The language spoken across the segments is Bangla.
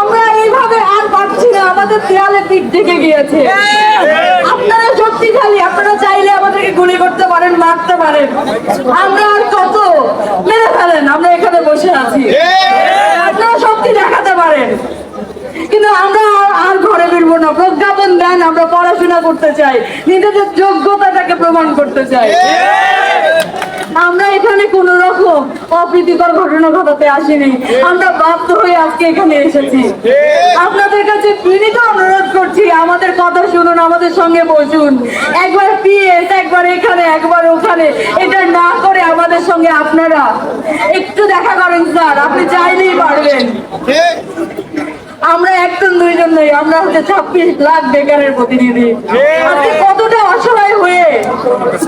আমরা এইভাবে আর পারছি না, আমাদের দেয়ালে পিঠ থেকে গিয়েছে। আপনারা শক্তিশালী, আপনারা চাইলে আমাদেরকে গুলি করতে পারেন, মারতে পারেন। আমরা আর কত? মেরে ফেলেন, আমরা এখানে বসে আছি। আপনারা শক্তি দেখাতে পারেন। কিন্তু আমরা আর ঘরে ফিরবো না। প্রজ্ঞাপন দেন, আমরা পড়াশোনা করতে চাই। নিজেদের যোগ্যতাটাকে প্রমাণ করতে চাই আমরা এখানে কোন রকম অপ্রীতিকর ঘটনা ঘটাতে আসিনি। আমরা বাধ্য হয়ে আজকে এখানে এসেছি। আপনাদের কাছে বিনীত অনুরোধ করছি আমাদের কথা শুনুন আমাদের সঙ্গে বসুন। একবার পিএস একবার এখানে একবার ওখানে। এটা না করে আমাদের সঙ্গে আপনারা। একটু দেখা করেন স্যার আপনি চাইলেই পারবেন। আমরা একজন দুইজন নই আমরা হচ্ছে ছাব্বিশ লাখ বেকারের প্রতিনিধি। কতটা অসহায় হয়ে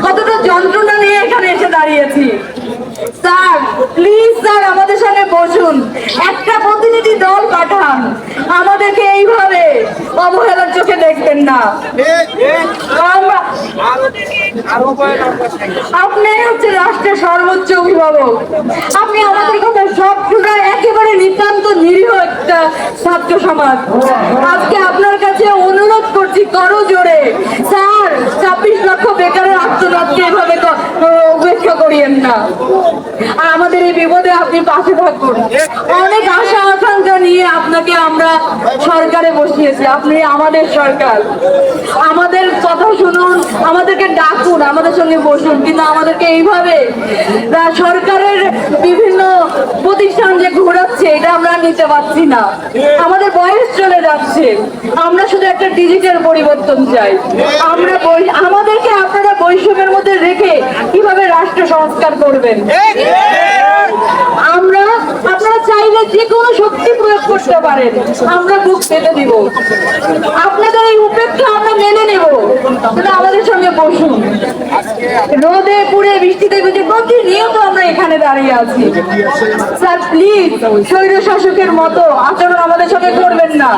কতটা যন্ত্রণা নিয়ে এখানে এসে দাঁড়িয়েছি। স্যার, আমাদের সঙ্গে বসুন। একটা প্রতিনিধি দল পাঠান। আমাদেরকে এইভাবে অবহেলার চোখে দেখবেন না। আপনি হচ্ছে রাষ্ট্রের সর্বোচ্চ অভিভাবক। আপনি আমাদের কথা সব শুনে একেবারে নিতান্ত নিরীহ একটা ছাত্র সমাজ। আজকে আপনার কাছে অনুরোধ করছি, করো জোরে। স্যার ছাব্বিশ লক্ষ বেকারের আত্মনাথকে এভাবে ক- উপেক্ষা করিয়েন না আর আমাদের এই বিপদে আপনি পাশে থাকুন। অনেক আশা আকাঙ্ক্ষা নিয়ে আপনাকে আমরা সরকারে বসিয়েছি। আপনি আমাদের সরকার। আমাদের কথা শুনুন, আমাদেরকে ডাকুন, আমাদের সঙ্গে বসুন। কিন্তু আমাদেরকে এইভাবে সরকারের বিভিন্ন প্রতিষ্ঠান যে ঘোরাচ্ছে, এটা আমরা নিতে পারছি না। আমাদের বয়স চলে যাচ্ছে। আমরা শুধু একটা ডিজিটাল পরিবর্তন চাই। আমরা আমাদেরকে আপনারা বৈষম্যের সংস্কার করবেন। আমরা আপনারা চাইলে যে কোনো শক্তি প্রয়োগ করতে পারেন। আমরা বুক পেতে দিব। আপনাদের এই উপেক্ষা আমরা মেনে নেব। আমাদের সঙ্গে বসুন। রোদে পুড়ে বৃষ্টিতে ভিজে প্রতিনিয়ত আমরা এখানে দাঁড়িয়ে আছি। স্যার প্লিজ স্বৈর শাসকের মতো আচরণ আমাদের সঙ্গে করবেন না।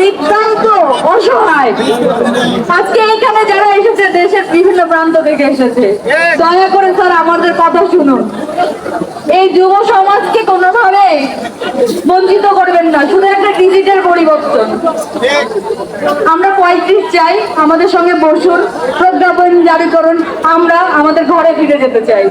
নিতান্ত অসহায়। আজকে এখানে যারা এসেছে, দেশের বিভিন্ন প্রান্ত থেকে এসেছে, দয়া করে স্যার আমাদের কথা শুনুন। এই যুব সমাজকে কোনোভাবে বঞ্চিত করবেন না, শুধু একটা ডিজিটাল পরিবর্তন। আমরা পঁয়ত্রিশ চাই, আমাদের সঙ্গে বসুন, প্রজ্ঞাপন জারি করুন, আমরা আমাদের ঘরে ফিরে যেতে চাই।